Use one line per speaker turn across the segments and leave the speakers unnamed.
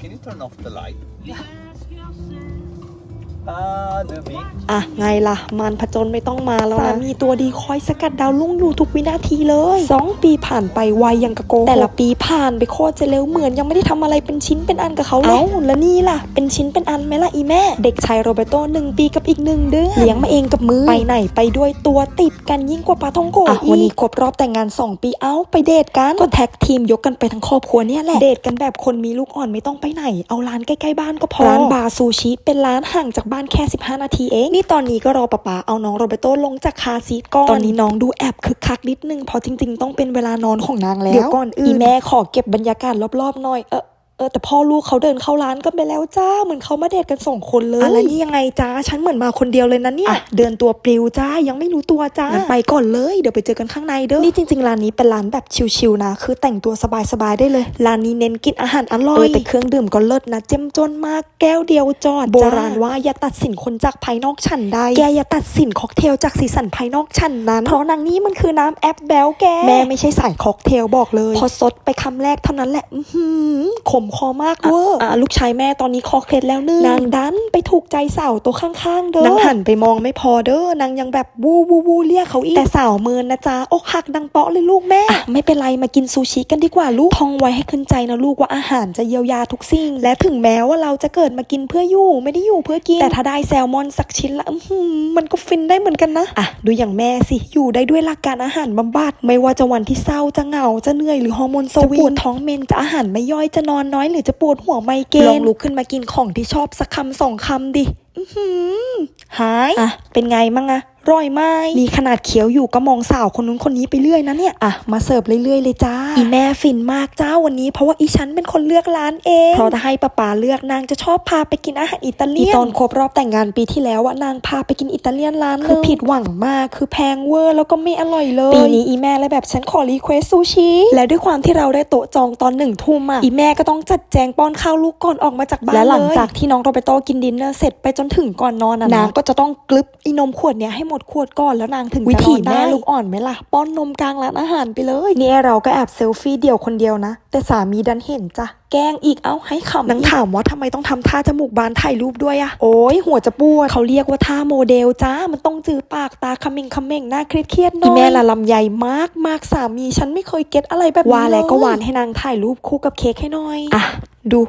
can you turn off the light? Yeah. Ah, the big
อะไงล่ะมันผจญไม่ต้องมาแล้วนะ สามีตัวดีคอยสกัดดาวลุ่งอยู่ทุกวินาทีเลยสองปีผ่านไปไวยังกะโกหกแต่ละปีผ่านไปโคตรจะเร็วเหมือนยังไม่ได้ทำอะไรเป็นชิ้นเป็นอันกับเขาเลยเอ้าแล้วนี่ล่ะ เป็นชิ้นเป็นอันไหมล่ะอีแม่ เด็กชายโรเบโตหนึ่งปีกับอีกหนึ่งเดือนเลี้ยงมาเองกับมือไปไหนไปด้วยตัวติดกันยิ่งกว่าปลาท่องโกะวันนี้ครบรอบแต่งงาน 2 ปีเอ้าไปเดทกันก็แท็กทีมยกกันไปทั้งครอบครัวเนี่ยแหละเดทกันแบบคนมีลูกอ่อนไม่ต้องไปไหน เอาร้านใกล้ๆบ้านก็พอร้านบาร์ซูชิเป็นร้านห่างจากบ้านแค่ 15 นาทีเอง นี่ตอนนี้ก็รอป๊าป๊าเอาน้องโรเบโตลงจากคาร์ซีทก่อน ตอนนี้น้องดูแอบคึกคักนิดนึงเพราะจริง ๆ ต้องเป็นเวลานอนของนางแล้วเดี๋ยวก่อนอื่นอีแม่ขอเก็บบรรยากาศรอบๆหน่อยเออ เออแต่พ่อลูกเขาเดินเข้าร้านกันไปแล้วจ้าเหมือนเขามาเดทกันสองคนเลยอะไรนี่ยังไงจ้าฉันเหมือนมาคนเดียวเลยนะเนี่ยเดินตัวปลิวจ้ายังไม่รู้ตัวจ้างั้นไปก่อนเลยเดี๋ยวไปเจอกันข้างในเด้อนี่จริงๆร้านนี้เป็นร้านแบบชิลๆนะ คือแต่งตัวสบายๆได้เลยร้านนี้เน้นกินอาหารอร่อยแต่เครื่องดื่มก็เลิศนะเจ้มจนมากแก้วเดียวจอดโบราณว่าอย่าตัดสินคนจากภายนอกฉันใดแกอย่าตัดสินค็อกเทลจากสีสันภายนอกฉันนั้นเพราะนางนี้มันคือน้ำแอปแบลแกแม่ไม่ใช่สายค็อกเทลบอกเลย พอซดไปคำแรกเท่านั้นแหละอื้อหือขมคอมากเวอร์อะลูกชายแม่ตอนนี้คอเคล็ดแล้วนึงนางดันไปถูกใจสาวตัวข้างๆเด้อนางหันไปมองไม่พอเด้อนางยังแบบวูวูวูเรียกเขาอีกแต่สาวเมินนะจ๊ะอกหักดังเปาะเลยลูกแม่อะไม่เป็นไรมากินซูชิกันดีกว่าลูกท่องไว้ให้ขึ้นใจนะลูกว่าอาหารจะเยียวยาทุกสิ่ง และถึงแม้ว่าเราจะเกิดมากินเพื่ออยู่ไม่ได้อยู่เพื่อกินแต่ถ้าได้แซลมอนสักชิ้นละอื้อหือมันก็ฟินได้เหมือนกันนะอะดูอย่างแม่สิอยู่ได้ด้วยหลักการอาหารบำบัดไม่ว่าจะวันที่เศร้าจะเหงาจะเหนื่อยหรือฮอร์โมนสวิงจะปวดท้องเมนจะอาหารไม่ย่อยจะนอนน้อยหรือจะปวดหัวไมเกรนลองลุกขึ้นมากินของที่ชอบสักคำสองคำดิอื้อหือหาย อะ เป็นไงมั่งอะร่อยไหมมีขนาดเขียวอยู่ก็มองสาวคนนู้นคนนี้ไปเรื่อยนะเนี่ย อะ มาเสิร์ฟเรื่อยๆเลยจ้า อีแม่ฟินมากจ้าวันนี้เพราะว่าอีฉันเป็นคนเลือกร้านเอง เพราะถ้าให้ป้าป๋าเลือกนางจะชอบพาไปกินอาหารอิตาเลียนตอนครบรอบแต่งงานปีที่แล้วอะนางพาไปกินอิตาเลียนร้านคือผิดหวังมากคือแพงเวอร์แล้วก็ไม่อร่อยเลย ปีนี้อีแม่เลยแบบฉันขอรีเควสซูชิ และด้วยความที่เราได้โต๊ะจองตอนหนึ่งทุ่มอะอีแม่ก็ต้องจัดแจงป้อนข้าวลูกก่อนออกมาจากบ้านและหลังจากที่น้องโรเบโตกินดินเนอร์เสร็จไปจนถึงก่อนนอนอะนางก็จะต้องกลึบอีนมขวดเนี้ยให้หมดขวดก่อนแล้วนางถึงจะนอนได้วิถีแม่ลูกอ่อนไหมล่ะ ป้อนนมกลางร้านอาหารไปเลยเนี่ยเราก็แอบเซลฟี่เดี่ยวคนเดียวนะ แต่สามีดันเห็นจ้ะแกล้งอีกเอ้าให้ขำนางถามว่าทำไมต้องทำท่าจมูกบานถ่ายรูปด้วยอะโอ้ยหัวจะปวดเขาเรียกว่าท่าโมเดลจ้ามันต้องจือปากตาคำเมงคำเมงหน้าเครียดเครียดๆหน่อยอีแม่ละลำใหญ่มากมากสามีฉันไม่เคยเก็ตอะไรแบบนี้ว่าแล้วก็หวานให้นางถ่ายรูปคู่กับเค้กให้หน่อยอะดู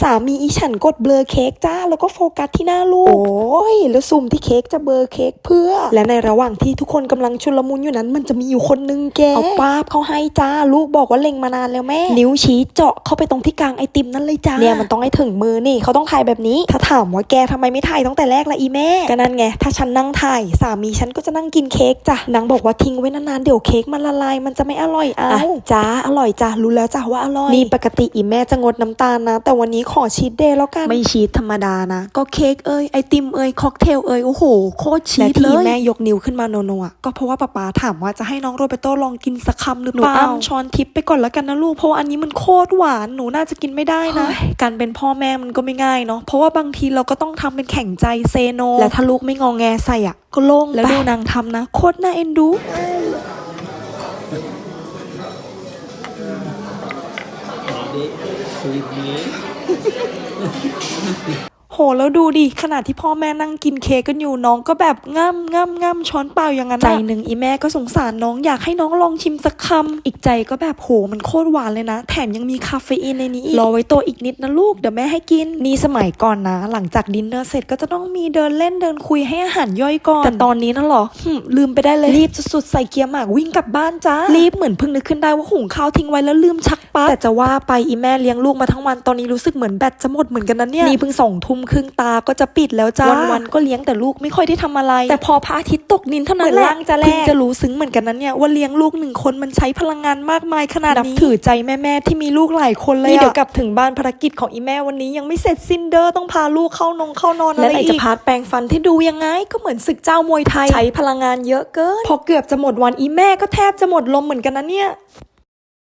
สามีอีฉันกดเบลอเค้กจ้า แล้วก็โฟกัสที่หน้าลูก โอ้ย แล้วซูมที่เค้กจะเบลอเค้กเพื่อ และในระหว่างที่ทุกคนกำลังชุลมุนอยู่นั้น มันจะมีอยู่คนนึงแกเอาป้าบเขาให้จ้า ลูกบอกว่าเล็งมานานแล้วแม่ นิ้วชี้เจาะเข้าไปตรงที่กลางไอติมนั่นเลยจ้า เนี่ยมันต้องให้ถึงมือนี่เขาต้องถ่ายแบบนี้ ถ้าถามว่าแกทำไมไม่ถ่ายตั้งแต่แรกละอีแม่ ก็นั่นไง ถ้าฉันนั่งถ่ายสามีฉันก็จะนั่งกินเค้กจ้ะนางบอกว่าทิ้งไว้นานๆเดี๋ยวเค้กมันละลายมันจะไม่อร่อยเอาจ้าอร่อยจ้ารู้แล้วจ้าว่าอร่อยนี่ปกติอีแม่จะงดน้ำตาลนะ แต่วันนี้ขอชีสเดย์แล้วกัน ไม่ชีสธรรมดานะ ก็เค้กเอ้ยไอติมเอ้ยค็อกเทลเอ้ยโอ้โหโคตรชีสเลยแม่ยกนิ้วขึ้นมาโนโนอะก็เพราะว่าป๊าป๊าถามว่าจะให้น้องโรเบโตลองกินสักคำหรือเปล่าหนูอ้ำช้อนทิปไปก่อนแล้วกันนะลูกเพราะว่าอันนี้มันโคตรหวานหนูน่าจะกินไม่ได้นะ การเป็นพ่อแม่มันก็ไม่ง่ายเนาะเพราะว่าบางทีเราก็ต้องทำเป็นแข่งใจเซโนและถ้าลูกไม่งองแงใส่อะก็โล่งแล้วดูนางทำนะโคตรน่าเอ็นดู
মধ্যে শরীর
নিয়ে। หแล้วดูดิขณะที่พ่อแม่นั่งกินเค้กกันอยู่น้องก็แบบง่ำง่ำง่ำช้อนเปล่าอย่างนั้นใจหนึ่งอีแม่ก็สงสารน้องอยากให้น้องลองชิมสักคำอีกใจก็แบบโหมันโคตรหวานเลยนะ แถมยังมีคาเฟอีนในนี้อีกรอไว้ตัวอีกนิดนะลูกเดี๋ยวแม่ให้กินนี่สมัยก่อนนะ หลังจากดินเนอร์เสร็จก็จะต้องมีเดินเล่นเดินคุยให้อาหารย่อยก่อนแต่ตอนนี้นะเหรอหึลืมไปได้เลยรีบสุดๆใส่เกียร์หมากวิ่งกลับบ้านจ้ารีบเหมือนเพิ่งนึกขึ้นได้ว่าหุงข้าวทิ้งไว้แล้วลืมชักปลั๊กแต่จะว่าไปอีแม่เลี้ยงลูกมาทั้งวันตอนนี้รู้สึกเหมือนแบตจะหมดเหมือนกันนะเนี่ยนี่เพิ่งสองทุ่มครึ่งตาก็จะปิดแล้วจ้าวันๆก็เลี้ยงแต่ลูกไม่ค่อยได้ทำอะไร แต่พอพระอาทิตย์ตกดินเท่านั้นแหละจะแเพิ่งจะรู้ซึ้งเหมือนกันนะเนี่ยว่าเลี้ยงลูกหนึ่งคนมันใช้พลังงานมากมายขนาดนี้ถือใจแม่ๆที่มีลูกหลายคนเลยนี่เดี๋ยวกลับถึงบ้านภารกิจของอีแม่วันนี้ยังไม่เสร็จสิ้นเด้อต้องพาลูกเข้านงเข้านอนอะไรอีกและไหนจะพาร์ทแปรงฟันที่ดูยังไง ก็เหมือนศึกเจ้ามวยไทยใช้พลังงานเยอะเกิน พอเกือบจะหมดวันอีแม่ก็แทบจะหมดลมเหมือนกันนะเนี่ย